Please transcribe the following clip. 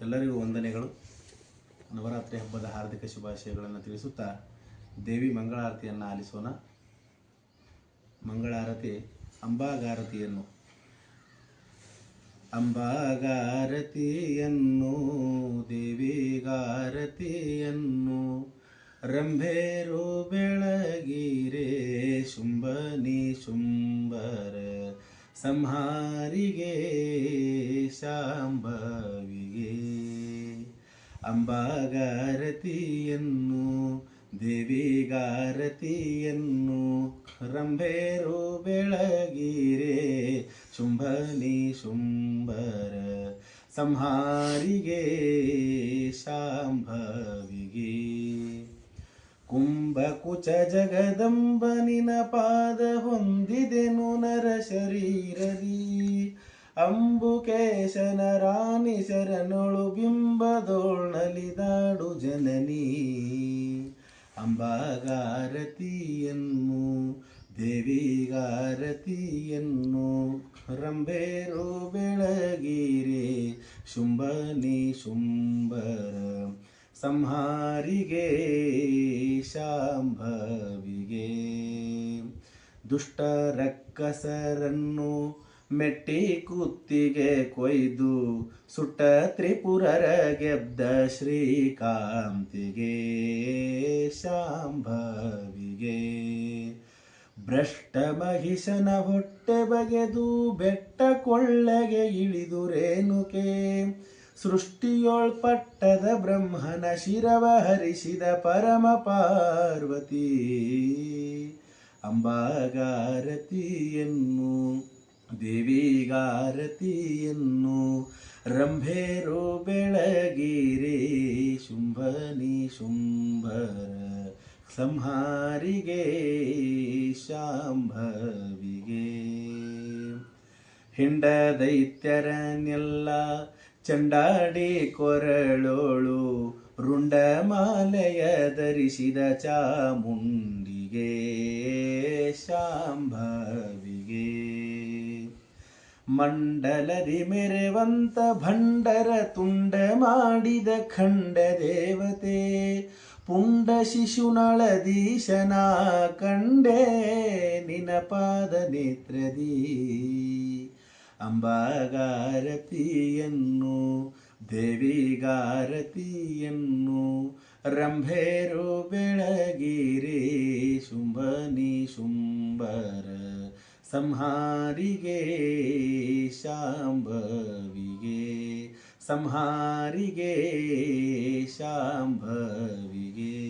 ಎಲ್ಲರಿಗೂ ವಂದನೆಗಳು. ನವರಾತ್ರಿ ಹಬ್ಬದ ಹಾರ್ದಿಕ ಶುಭಾಶಯಗಳನ್ನು ತಿಳಿಸುತ್ತಾ ದೇವಿ ಮಂಗಳಾರತಿಯನ್ನು ಆಲಿಸೋಣ. ಮಂಗಳಾರತಿ, ಅಂಬಾಗಾರತಿಯನ್ನು. ಅಂಬಾಗಾರತಿಯನ್ನು, ದೇವಿಗಾರತಿಯನ್ನು, ರಂಭೇರು ಬೆಳಗಿರೆ ಶುಂಭನಿ ಶುಂಭರ ಸಂಹಾರಿಗೆ ಶಾಂಭವಿಗೆ ಅಂಬಾಗಾರತಿಯನ್ನು, ದೇವಿಗಾರತಿಯನ್ನು ರಂಭೇರು ಬೆಳಗಿರೆ ಶುಂಭನಿ ಶುಂಭರ ಸಂಹಾರಿಗೆ ಶಾಂಭವಿಗೆ. ಕುಂಭಕುಚ ಜಗದಂಬನಿನ ಪಾದ ಹೊಂದಿದೆನು ನರ ಶರೀರದಿ. ಅಂಬುಕೇಶನ ರಾಣಿ ಶರಣೊಳು ಬಿಂಬದೋಳ್ನಲಿದಾಡು ಜನನಿ. ಅಂಬಾಗಾರತಿಯನ್ನು ದೇವಿಗಾರತಿಯನ್ನು ರಂಬೇರು ಬೆಳಗಿರಿ ಶುಂಭನಿ ಶುಂಭ ಸಂಹಾರಿಗೆ ಶಾಂಭವಿಗೆ. ದುಷ್ಟ ರಕ್ಕಸರನ್ನು ಮೆಟ್ಟಿ ಕುತ್ತಿಗೆ ಕೊಯ್ದು ಸುಟ್ಟ ತ್ರಿಪುರರ ಗೆದ್ದ ಶ್ರೀಕಾಂತಿಗೆ, ಶಾಂಭವಿಗೆ. ಭ್ರಷ್ಟ ಮಹಿಷನ ಹೊಟ್ಟೆ ಬಗೆದು ಬೆಟ್ಟ ಕೊಳ್ಳಗೆ ಇಳಿದು ರೇಣುಕೆ. ಸೃಷ್ಟಿಯೊಳ್ಪಟ್ಟದ ಬ್ರಹ್ಮನ ಶಿರವ ಹರಿಸಿದ ಪರಮ ಪಾರ್ವತಿ. ಅಂಬಾಗಾರತಿಯನ್ನು ದೇವಿಗಾರತಿಯನ್ನು ರಂಭೇರು ಬೆಳಗಿರಿ, ಶುಂಭನಿ ಶುಂಭರ ಸಂಹಾರಿಗೆ, ಶಾಂಭವಿಗೆ. ಹಿಂಡ ದೈತ್ಯರನ್ನೆಲ್ಲ ಚಂಡಾಡಿ ಕೊರಳೋಳು ರುಂಡಮಾಲೆಯ ಧರಿಸಿದ ಚಾಮುಂಡಿಗೆ ಶಾಂಭವಿಗೆ ಮಂಡಲದಿ ಮೆರೆವಂತ ಭಂಡರ ತುಂಡ ಮಾಡಿದ ಖಂಡ ದೇವತೆ. ಪುಂಡ ಶಿಶುನಳದೀಶನ ಕಂಡೆ ನಿನ ಪಾದ ನೇತ್ರದಿ. ಅಂಬಾಗಾರತಿಯನ್ನು, ದೇವಿಗಾರತಿಯನ್ನು, ರಂಭೇರು ಬೆಳಗಿರಿ, ಶುಂಭನಿ ಶುಂಭರ. ಸಂಹಾರಿಗೆ ಶಾಂಭವಿಗೆ ಸಂಹಾರಿಗೆ ಶಾಂಭವಿ